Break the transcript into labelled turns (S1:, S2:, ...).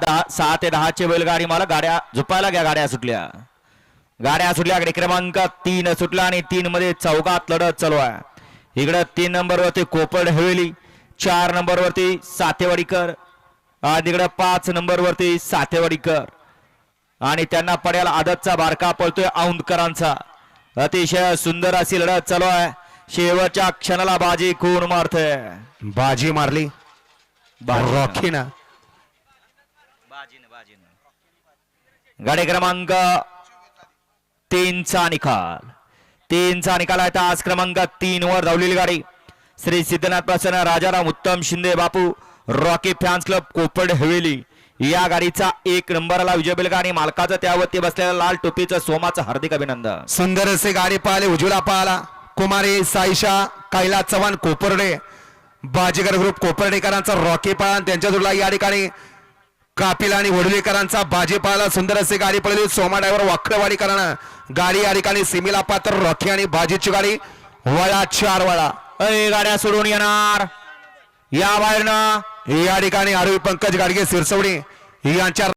S1: दहा सहा ते दहाचे बैलगाडी मला गाड्या झोपायला घ्या गाड्या सुटल्या. गाड्या सुटल्या इकडे क्रमांक तीन सुटला आणि तीन मध्ये चौकात लढत चालू आहे. इकडे तीन नंबर वरती कोपड हवेली चार नंबर वरती सातेवाडीकर आणि तिकडे पाच नंबर वरती सातेवाडीकर. आणि त्यांना पड्याला आदतचा बारका पळतोय औंधकरांचा. अतिशय सुंदर अशी लढत चालू आहे. शेवटच्या क्षणाला बाजी कोण मारते
S2: बाजी मारली. रॉकी ना.
S1: गाडी क्रमांक तीनचा निकाल. तीनचा निकाल आहे तास क्रमांक तीन वर धावलेली गाडी. Shri Siddhanath Prasanna Rajaram Uttam Shinde Bapu Rocky fans club Kopad Haveli. या गाडीचा एक नंबरला विजय बेलगा आणि मालकाचं त्यावरती बसलेल्या लाल टोपीचं सोमाचं हार्दिक अभिनंदन.
S2: सुंदर असे गाडी पाहिले उज्ज्वला पाहला कुमारी साईशा कैलास चव्हाण कोपर्डे. बाजीगर ग्रुप कोपर्डेकरांचा रॉकी पाळा त्यांच्या जोडला या ठिकाणी कापिल आणि वडुलेकरांचा भाजीपाला सुंदर असे गाडी पडली. सोमा ड्रायव्हर करणं गाडी या ठिकाणी सिमीला पात्र रॉकी आणि भाजीची गाडी. वळा चार वळा.
S1: अय गाड्या सोडून येणार. या बाहेरनं.
S2: या ठिकाणी आरोग्य पंकज गाडगे सिरसवडी यांच्या